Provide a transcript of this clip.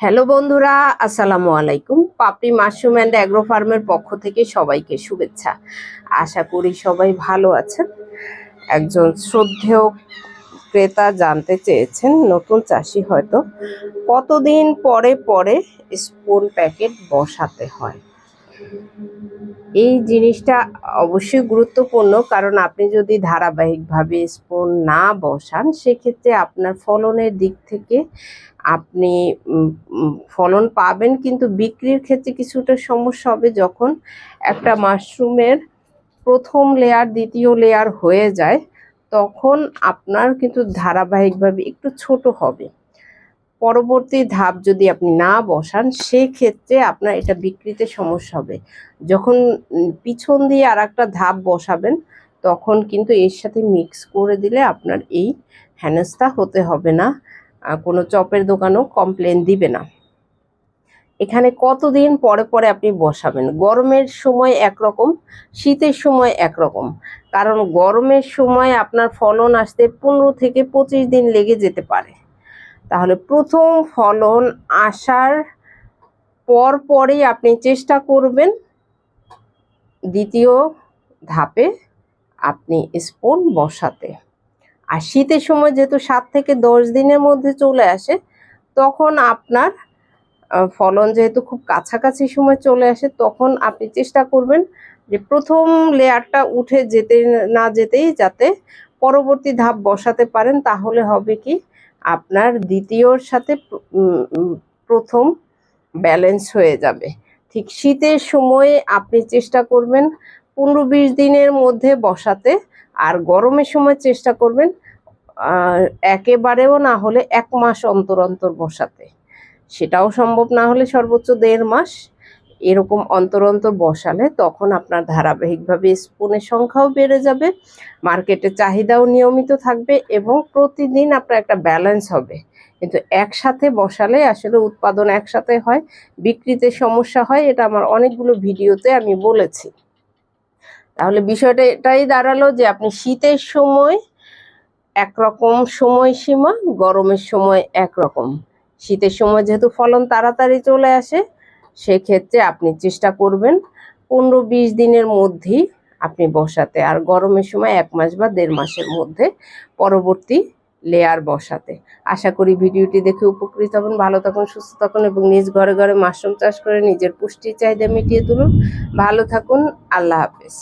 Hello বন্ধুরা, আসসালামু আলাইকুম। পাপড়ি মাশরুম অ্যান্ড অ্যাগ্রো ফার্মের পক্ষ থেকে সবাইকে শুভেচ্ছা। আশা করি সবাই ভালো আছেন। একজন শ্রদ্ধেয় ক্রেতা জানতে চেয়েছেন, নতুন চাষি হয়তো। কতদিন পরে পরে স্পুন প্যাকেট বসাতে হয়? এই জিনিসটা অবশ্যই গুরুত্বপূর্ণ, কারণ আপনি যদি ধারাবাহিকভাবে স্পুন না বসান, সেক্ষেত্রে আপনার ফলনের দিক থেকে আপনি ফলন পাবেন, কিন্তু বিক্রির ক্ষেত্রে কিছুটা সমস্যা হবে যখন একটা মাশরুমের প্রথম লেয়ার দ্বিতীয় লেয়ার হয়ে যায়, তখন আপনার কিন্তু ধারাবাহিকভাবে একটু ছোট হবে। পরবর্তী ধাপ যদি আপনি না বসান, সেক্ষেত্রে আপনার এটা বিক্রিতে সমস্যা হবে। যখন পিছন দিয়ে আর একটা ধাপ বসাবেন, তখন কিন্তু এর সাথে মিক্স করে দিলে আপনার এই হেনস্থা হতে হবে না। কোনো চপের দোকানও কমপ্লেন দিবে না। এখানে কতদিন পরে পরে আপনি বসাবেন? গরমের সময় একরকম, শীতের সময় একরকম। কারণ গরমের সময় আপনার ফলন আসতে পনেরো থেকে পঁচিশ দিন লেগে যেতে পারে। তাহলে প্রথম ফলন আসার পর পরেই আপনি চেষ্টা করবেন দ্বিতীয় ধাপে আপনি স্পুন বসাতে। আর শীতের সময় যেহেতু সাত থেকে দশ দিনের মধ্যে চলে আসে, তখন আপনার ফলন যেহেতু খুব কাছাকাছি সময় চলে আসে, তখন আপনি চেষ্টা করবেন যে প্রথম লেয়ারটা উঠে যেতে না যেতেই যাতে পরবর্তী ধাপ বসাতে পারেন, তাহলে হবে কি আপনার দ্বিতীয়র সাথে প্রথম ব্যালেন্স হয়ে যাবে। ঠিক শীতের সময়ে আপনি চেষ্টা করবেন পনেরো বিশ দিনের মধ্যে বসাতে, আর গরমের সময় চেষ্টা করবেন একেবারেও না হলে এক মাস অন্তর অন্তর বসাতে। সেটাও সম্ভব না হলে সর্বোচ্চ দেড় মাস এরকম অন্তর অন্তর বসালে তখন আপনার ধারাবাহিকভাবে স্পুনের সংখ্যাও বেড়ে যাবে, মার্কেটে চাহিদাও নিয়মিত থাকবে এবং প্রতিদিন আপনার একটা ব্যালেন্স হবে। কিন্তু একসাথে বসালে আসলে উৎপাদন একসাথে হয়, বিক্রিতে সমস্যা হয়, এটা আমার অনেকগুলো ভিডিওতে আমি বলেছি। তাহলে বিষয়টা এটাই দাঁড়াল যে আপনি শীতের সময় একরকম সময়সীমা, গরমের সময় একরকম। শীতের সময় যেহেতু ফলন তাড়াতাড়ি চলে আসে সেক্ষেত্রে আপনি চেষ্টা করবেন পনেরো বিশ দিনের মধ্যেই আপনি বসাতে। আর গরমের সময় এক মাস বা দেড় মাসের মধ্যে পরবর্তী লেয়ার বসাতে। আশা করি ভিডিওটি দেখে উপকৃত হবেন। ভালো থাকুন, সুস্থ থাকুন এবং নিজ ঘরে ঘরে মাশরুম চাষ করে নিজের পুষ্টির চাহিদা মিটিয়ে তুলুন। ভালো থাকুন, আল্লাহ হাফেজ।